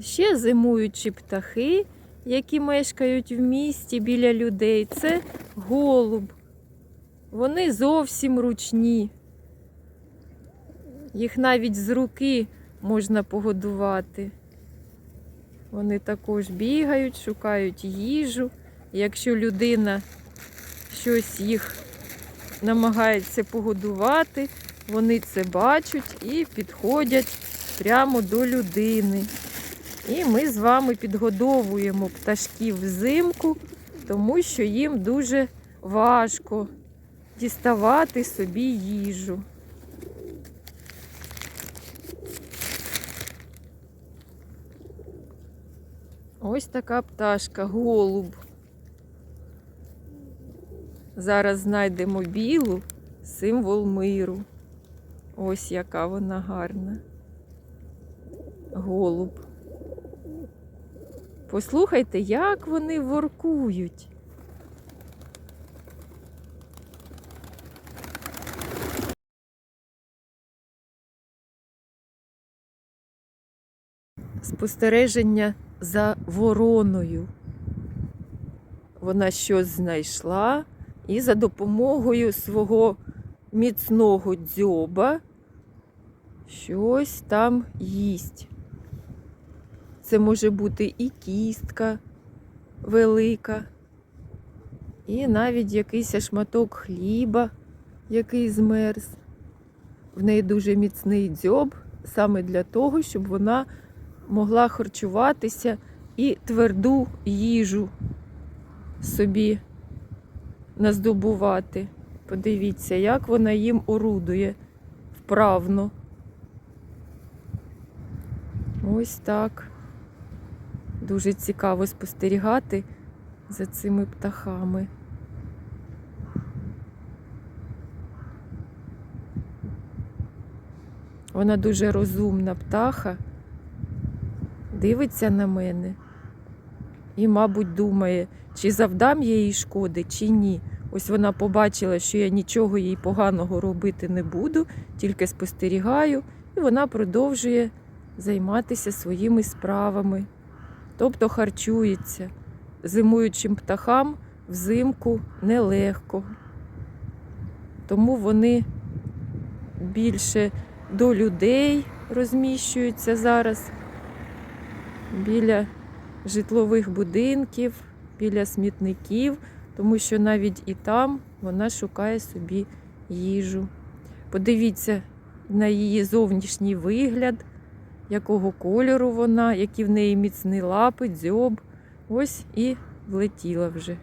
Ще зимуючі птахи, які мешкають в місті біля людей, це голуб. Вони зовсім ручні. Їх навіть з руки можна погодувати. Вони також бігають, шукають їжу. Якщо людина щось їх намагається погодувати, вони це бачать і підходять прямо до людини. І ми з вами підгодовуємо пташків взимку, тому що їм дуже важко діставати собі їжу. Ось така пташка, голуб. Зараз знайдемо білу, символ миру. Ось яка вона гарна. Голуб. Послухайте, як вони воркують. Спостереження за вороною. Вона щось знайшла і за допомогою свого міцного дзьоба щось там їсть. Це може бути і кістка велика, і навіть якийсь шматок хліба, який змерз. В неї дуже міцний дзьоб саме для того, щоб вона могла харчуватися і тверду їжу собі наздобувати. Подивіться, як вона їм орудує вправно. Ось так. Дуже цікаво спостерігати за цими птахами. Вона дуже розумна птаха, дивиться на мене і, мабуть, думає, чи завдам я їй шкоди, чи ні. Ось вона побачила, що я нічого їй поганого робити не буду, тільки спостерігаю, і вона продовжує займатися своїми справами, тобто харчується. Зимуючим птахам взимку нелегко. Тому вони більше до людей розміщуються зараз біля житлових будинків, біля смітників, тому що навіть і там вона шукає собі їжу. Подивіться на її зовнішній вигляд, якого кольору вона, які в неї міцні лапи, дзьоб. Ось і влетіла вже.